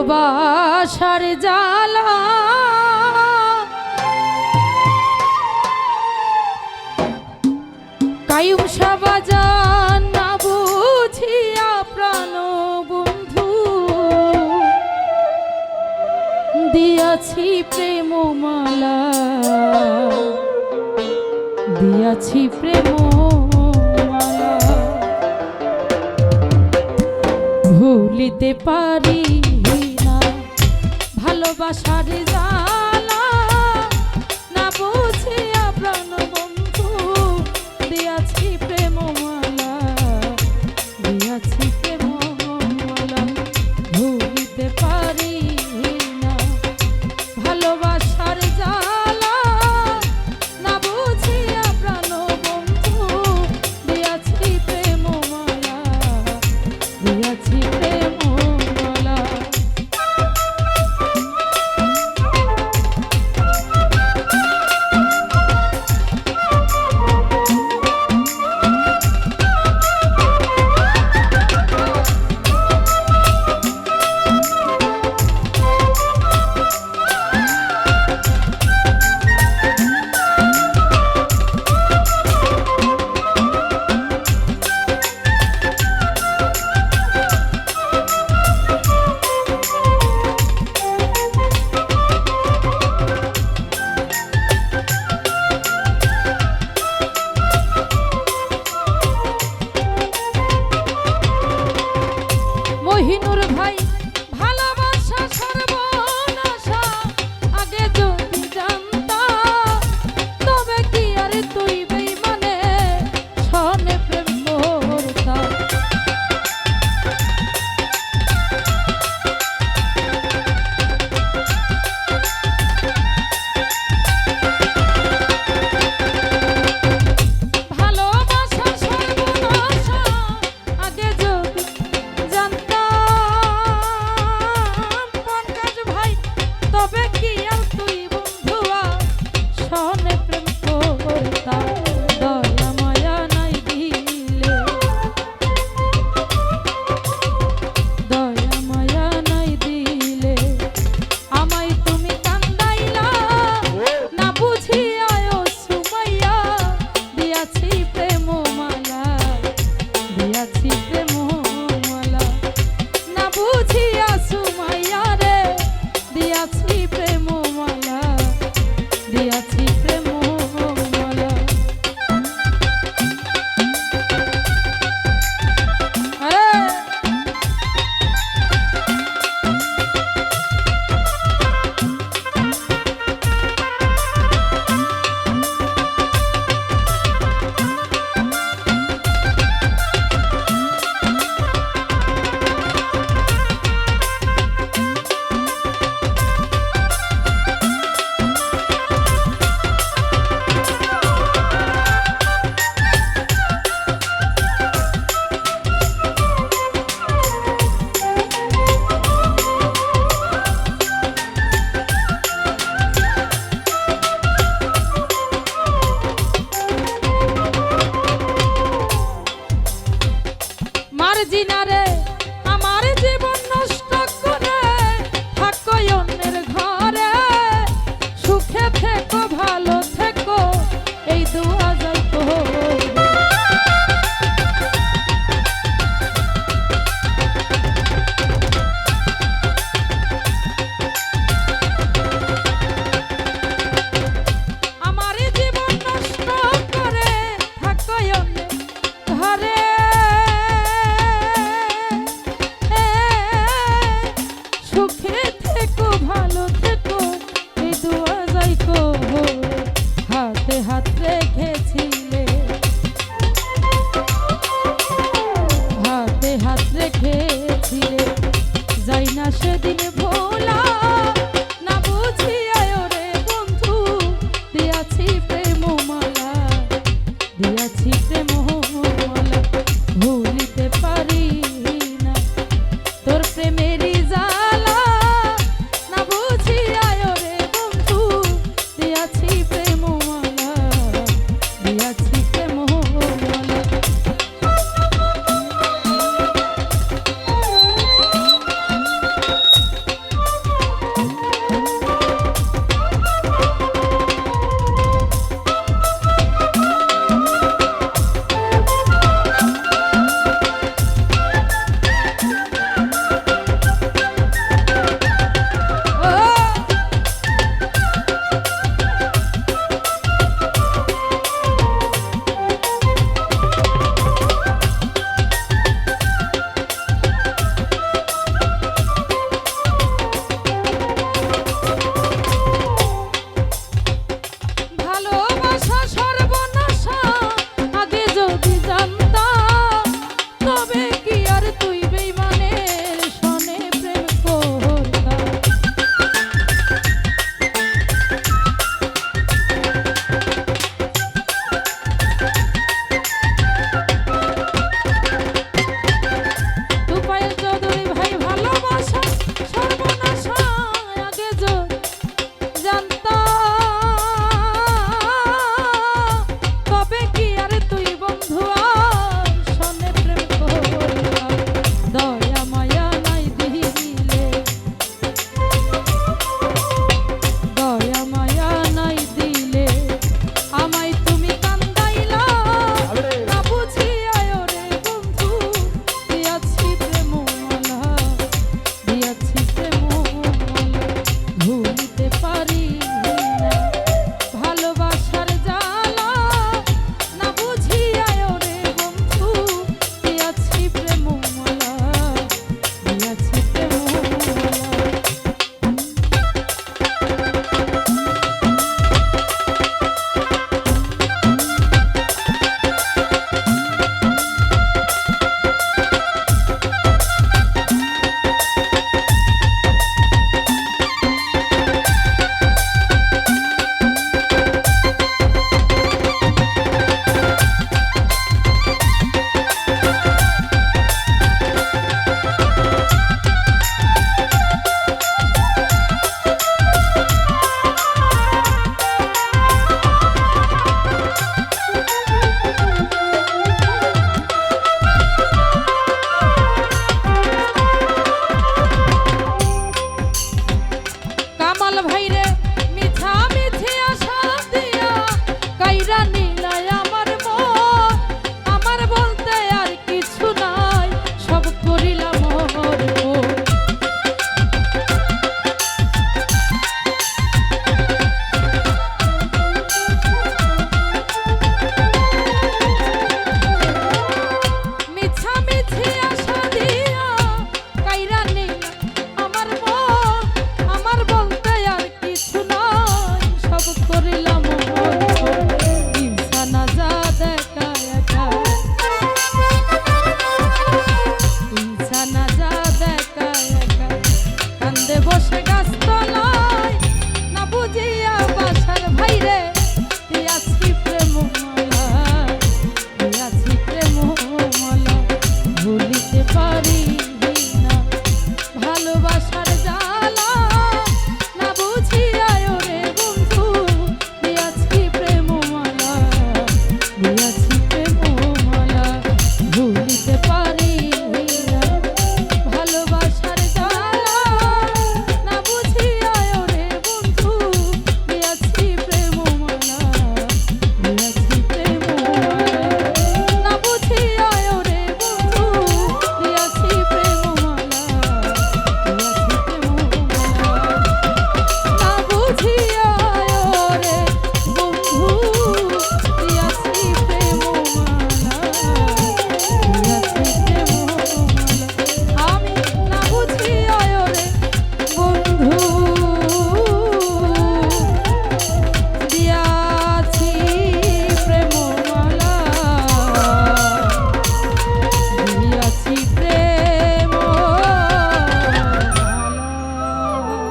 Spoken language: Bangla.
ভালোবাসার জ্বালা। কায়ুম সাবাজান না বুঝিয়া প্রাণ বন্ধু। দিয়াছি প্রেমমালা। দিয়াছি প্রেম ভুলিতে পারি ভালোবাসার জানা না বুঝিয়া প্রাণ বন্ধু কোহিনুর ভাই।